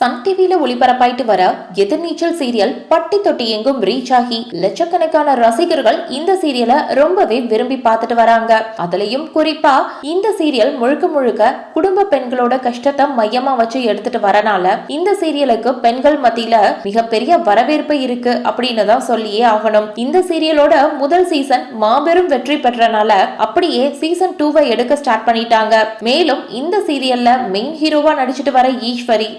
Sun டிவியில ஒளிபரப்பாயிட்டு வர எதிர்நீச்சல் serial பட்டி தொட்டி எங்கும் ரீச் ஆகி லட்சக்கணக்கான ரசிகர்கள் இந்த சீரியலை ரொம்பவே விரும்பி பார்த்துட்டு வராங்க. அதுலயும் குறிப்பா இந்த சீரியல் முழுக்க முழுக்க குடும்ப பெண்களோட கஷ்டத்தை மையமா வச்சு எடுத்துட்டு வரனால இந்த சீரியலுக்கு பெண்கள் மத்தியில மிகப்பெரிய வரவேற்பு இருக்கு அப்படின்னு தான் சொல்லியே ஆகணும். இந்த சீரியலோட முதல் சீசன் மாபெரும் வெற்றி பெற்றனால அப்படியே சீசன் டூவை எடுக்க ஸ்டார்ட் பண்ணிட்டாங்க. மேலும் இந்த சீரியல்ல மெயின் ஹீரோவா நடிச்சிட்டு வர ஈஸ்வரி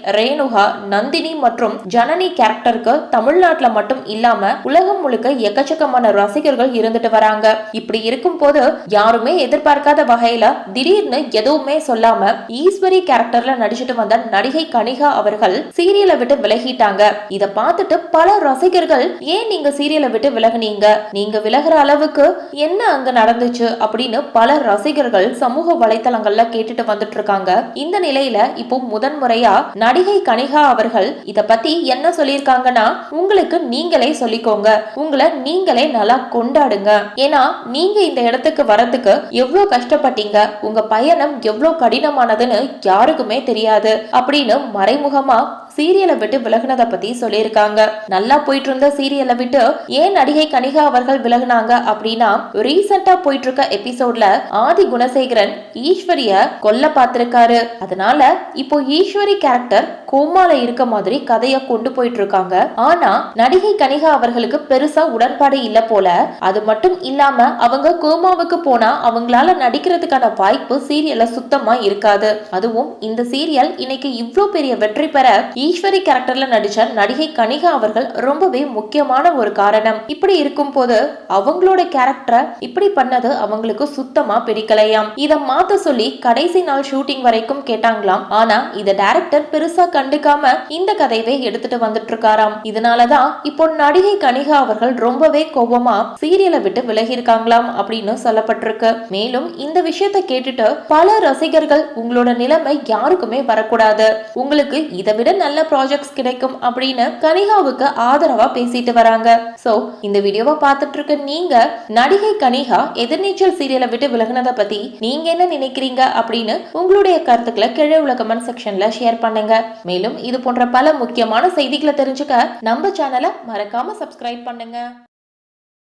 ரேணுகா நந்தினி மற்றும் ஜனனி கேரக்டருக்கு தமிழ்நாட்டுல மட்டும் இல்லாம உலகம் முழுக்க எக்கச்சக்கமான ரசிகர்கள் இருந்துட்டு வராங்க. இப்படி இருக்கும் போது யாருமே எதிர்பார்க்காத வகையில திடீர்னு எதுவுமே சொல்லாம ஈஸ்வரி கேரக்டர்ல நடிச்சிட்டு வந்த நடிகை கனிகா அவர்கள் சீரியலை விட்டு விலகிட்டாங்க. இத பார்த்துட்டு பல ரசிகர்கள் ஏன் நீங்க சீரியலை விட்டு விலகுனீங்க? நீங்க விலகுற அளவுக்கு என்ன அங்க நடந்துச்சு? அப்படின்னு பல ரசிகர்கள் சமூக வலைத்தளங்கள்ல கேட்டுட்டு வந்துட்டு இருக்காங்க. இந்த நிலையில இப்போ முதன்முறையா நடிகை கனிகா அவர்கள் இத பத்தி என்ன சொல்லியிருக்காங்கன்னா உங்களுக்கு நீங்களே சொல்லிக்கோங்க. உங்களை நீங்களே நல்லா கொண்டாடுங்க. ஏன்னா நீங்க இந்த இடத்துக்கு வரதுக்கு எவ்வளவு கஷ்டப்பட்டீங்க? உங்க பயணம் எவ்வளவு கடினமானதுன்னு யாருக்குமே தெரியாது. அப்படின்னு மறைமுகமா சீரியலை விட்டு விலகுனதை பத்தி சொல்லியிருக்காங்க. நல்லா போயிட்டு இருந்த சீரியலை விட்டு ஏன் நடிகை கனிகா அவர்கள் விலகுனாங்க அப்படின்னா ரீசெண்டா போயிட்டு இருக்க எபிசோட்ல ஆதி குணசேகரன் ஈஸ்வரிய கொல்ல பார்த்திருக்காரு. அதனால இப்போ ஈஸ்வரி கேரக்டர் கோமால இருக்க மாதிரி கதைய கொண்டு போயிட்டு இருக்காங்க ஆனா நடிகை கனிகா அவர்களுக்கு பெருசா உடன்பாடு இல்ல போல. அது மட்டும் இல்லாம அவங்க கோமாவுக்கு போனா அவங்களால நடிக்கிறதுக்கான வாய்ப்பு சீரியல்ல சுத்தமா இருக்காது. அதுவும் இந்த சீரியல் இன்னைக்கு இவ்ளோ பெரிய வெற்றி பெற ஈஸ்வரி கேரக்டர்ல நடிச்ச நடிகை கனிகா அவர்கள் ரொம்பவே முக்கியமான ஒரு காரணம். இப்படி இருக்கும் போது அவங்களோட கேரக்டரை இப்படி பண்ணது அவங்களுக்கு சுத்தமா பிடிக்கலையாம். இத மாத்த சொல்லி கடைசி நாள் ஷூட்டிங் வரைக்கும் கேட்டாங்களாம். ஆனா இத டைரக்டர் பெருசா கண்டுக்காம இந்த கதையவே எடுத்துட்டு வந்துட்டு இருக்காராம் இதனாலதான் இப்போ நடிகை கனிகா அவர்கள் ரொம்பவே கோபமா சீரியலை விட்டு விலகி இருக்காங்களாம் அப்படின்னு சொல்லப்பட்டிருக்கு. மேலும் இந்த விஷயத்தை கேட்டுட்டு பல ரசிகர்கள் உங்களோட நிலைமை யாருக்குமே வரக்கூடாது. உங்களுக்கு இதை விட நல்ல நல்ல ப்ராஜெக்ட்ஸ் கிடைக்கும் அப்படின்னு கனிகாவுக்கு ஆதரவா பேசிட்டு வராங்க. சோ இந்த வீடியோவை பார்த்துட்டு இருக்க நீங்க நடிகை கனிகா எதிர்நீச்சல் சீரியலை விட்டு விலகுனதை பத்தி நீங்க என்ன நினைக்கிறீங்க அப்படின்னு உங்களுடைய கருத்துக்களை கீழே உள்ள கமெண்ட் செக்ஷன்ல ஷேர் பண்ணுங்க. மேலும் இது போன்ற பல முக்கியமான செய்திகளை தெரிஞ்சுக்க நம்ம சேனலை மறக்காம சப்ஸ்கிரைப் பண்ணுங்க.